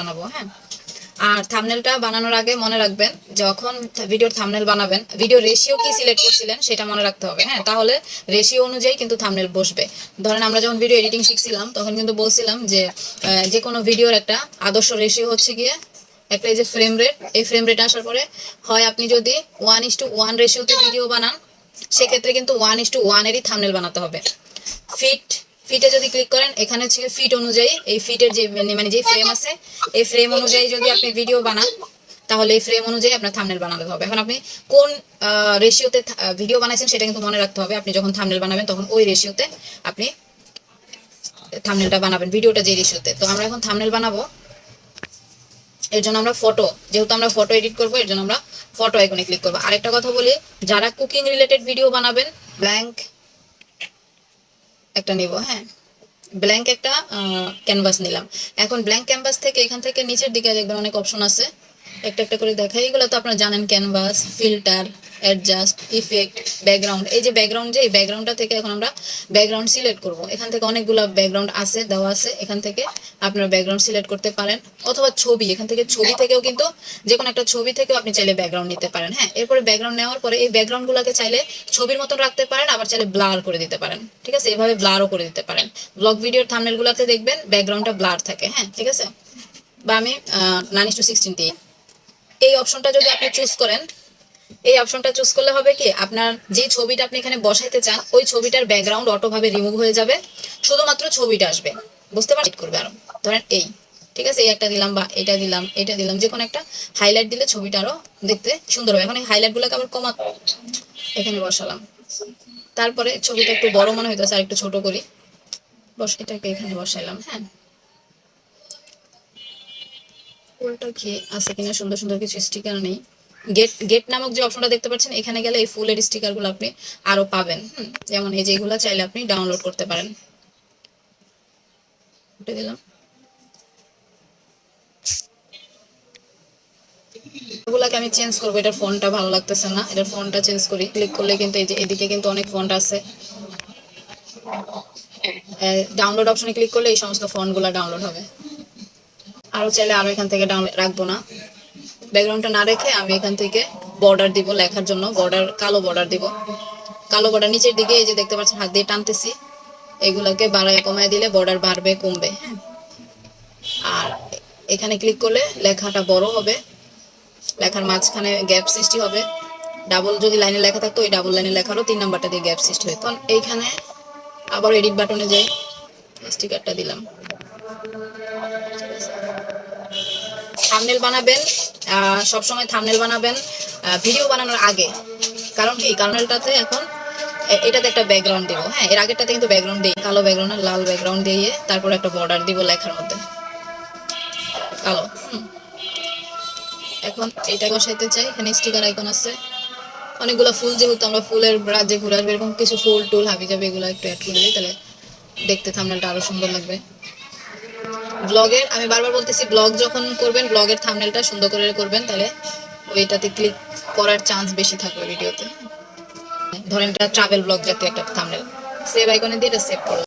বানাবো হ্যাঁ? আর থামনেলটা বানানোর আগে মনে রাখবেন, যখন ভিডিওর থামনেল বানাবেন ভিডিও রেশিও কি সিলেক্ট করছিলেন সেটা মনে রাখতে হবে হ্যাঁ? তাহলে রেশিও অনুযায়ী কিন্তু থামনেল বসবে। ধরেন আমরা যখন ভিডিও এডিটিং শিখছিলাম, তখন কিন্তু বলছিলাম যে যে কোনো ভিডিওর একটা আদর্শ রেশিও হচ্ছে গিয়ে একটা এই যে ফ্রেম রেট এই ফ্রেম রেট আসার পরে হয় আপনি যদি ওয়ান ইস টু ওয়ান রেশিওতে ভিডিও বানান, সেক্ষেত্রে কিন্তু ওয়ান ইস টু ওয়ানেরই থামনেল বানাতে হবে। ফিট ফিটে যদি ক্লিক করেন, এখানে হচ্ছে ফিট অনুযায়ী, এই ফিটের যে মানে মানে যে ফ্রেম আছে, এই ফ্রেম অনুযায়ী যদি আপনি ভিডিও বানান, তাহলে এই ফ্রেম অনুযায়ী আপনার থামনেল বানাতে হবে। এখন আপনি কোন রেশিওতে ভিডিও বানাইছেন সেটা কিন্তু মনে রাখতে হবে। আপনি যখন থামনেল বানাবেন, তখন ওই রেশিওতে আপনি থামনেলটা বানাবেন ভিডিওটা যে রেশিওতে তো। আমরা এখন থামনেল বানাবো। এর জন্য আমরা ফটো যেহেতু আমরা ফটো এডিট করব, এর জন্য আমরা ফটো আইকনে ক্লিক করব। আরেকটা কথা বলি, যারা কুকিং রিলেটেড ভিডিও বানাবেন ব্ল্যাঙ্ক একটা নেব হ্যাঁ? ব্ল্যাঙ্ক একটা ক্যানভাস নিলাম। এখন ব্ল্যাঙ্ক ক্যানভাস থেকে এখান থেকে নিচের দিকে দেখবেন অনেক অপশন আছে। একটা একটা করে দেখাই। এগুলো তো আপনারা জানেন canvas filter adjust effect background এই যে ব্যাকগ্রাউন্ড যে, এই ব্যাকগ্রাউন্ডটা থেকে এখন আমরা ব্যাকগ্রাউন্ড সিলেক্ট করব। এখান থেকে অনেকগুলো ব্যাকগ্রাউন্ড আছে, দেওয়া আছে। এখান থেকে আপনারা ব্যাকগ্রাউন্ড সিলেক্ট করতে পারেন। অথবা ছবি, এখান থেকে ছবি থেকেও কিন্তু যে কোনো একটা ছবি থেকেও আপনি চাইলে ব্যাকগ্রাউন্ড নিতে পারেন। হ্যাঁ এরপরে ব্যাকগ্রাউন্ড নেওয়ার পরে এই ব্যাকগ্রাউন্ডগুলোকে চাইলে ছবির মতন রাখতে পারেন, আবার চাইলে ব্লার করে দিতে পারেন। ঠিক আছে? এভাবে ব্লারও করে দিতে পারেন। ব্লগ ভিডিওর থামনেলগুলোতে দেখবেন ব্যাকগ্রাউন্ডটা ব্লার থাকে। হ্যাঁ ঠিক আছে? বা আমি নাইন টু সিক্সটিন এই অপশনটা যদি আপনি চুজ করেন এই অপশনটা চুজ করলে হবে কি? আপনার যে ছবিটা আপনি এখানে বসাইতে চান, ওই ছবিটার ব্যাকগ্রাউন্ড অটোভাবে রিমুভ হয়ে যাবে। শুধুমাত্র ছবিটা আসবে। বুঝতে পারছি করবে আরও। ধরেন এই। ঠিক আছে? এই একটা দিলাম বা এটা দিলাম এটা দিলাম। যে কোনো একটা হাইলাইট দিলে ছবিটা আরও দেখতে সুন্দর হবে। এখন এই হাইলাইট গুলোকে আবার কমা এখানে বসালাম। তারপরে ছবিটা একটু বড় মনে হইতেছে আর একটু ছোট করি। বস এটাকে এখানে বসাইলাম হ্যাঁ? ফুলটা কি আছে কিনা? সুন্দর সুন্দর কিছু স্টিকার নেই। গেট গেট নামক যে অপশনটা দেখতে পাচ্ছেন, এখানে গেলে এই ফুলের স্টিকারগুলো আপনি আরও পাবেন যেমন এই যেগুলো চাইলে আপনি ডাউনলোড করতে পারেন। উঠে দিলাম এগুলাকে আমি চেঞ্জ করব, এটার ফোনটা ভালো লাগতেছে না, এটার ফোনটা চেঞ্জ করি ক্লিক করলে কিন্তু এই এদিকে কিন্তু অনেক ফন্ট আছে। ডাউনলোড অপশনে ক্লিক করলে এই সমস্ত ফন্টগুলো ডাউনলোড হবে। আরও চাইলে আরও এখান থেকে ডাউনলোড রাখব না। ব্যাকগ্রাউন্ডটা না রেখে আমি এখান থেকে বর্ডার দিব, লেখার জন্য বর্ডার কালো বর্ডার দিব। কালো বর্ডার নিচের দিকে, এই যে দেখতে পাচ্ছেন, হাত দিয়ে টানতেছি। এগুলোকে বাড়ায় কমায় দিলে বর্ডার বাড়বে, কমবে হ্যাঁ। আর এখানে ক্লিক করলে লেখাটা বড় হবে। লেখার মাঝখানে গ্যাপ সৃষ্টি হবে। ডাবল যদি লাইনে লেখা থাকতো, ওই ডাবল লাইনে লেখারও তিন নাম্বারটা দিয়ে গ্যাপ সৃষ্টি হয়। তখন এইখানে আবার এডিট বাটনে যাই। স্টিকারটা দিলাম। থামনেল বানাবেন সবসময় থামনেল বানাবেন ভিডিও বানানোর আগে। কারণ কি? কারণটাতে এখন এটাতে একটা ব্যাকগ্রাউন্ড দিব। হ্যাঁ এর আগেরটাতে কিন্তু ব্যাকগ্রাউন্ড দিই কালো ব্যাকগ্রাউন্ড লাল ব্যাকগ্রাউন্ড দিয়ে তারপর একটা বর্ডার দিব লেখার মধ্যে। কালো। এখন এটা বসাইতে চাই, এখানে স্টিকার আইকন আছে। অনেকগুলো ফুল, যেহেতু আমরা ফুলের রাজ্যে ঘুরে আসবে, এরকম কিছু ফুল, টুল হাবি যাবে এগুলো একটু অ্যাড করে দিই তাহলে দেখতে থামনেলটা আরও সুন্দর লাগবে। ব্লগের, আমি বারবার বলতেছি, ব্লগ যখন করবেন, ব্লগের থামনেলটা সুন্দর করে করবেন, তাহলে ওইটাতে ক্লিক করার চান্স বেশি থাকবে ভিডিওতে ধরেন এটা ট্রাভেল ব্লগ জাতীয় একটা থামনেল সেভ আইকনে দিয়ে এটা সেভ করলাম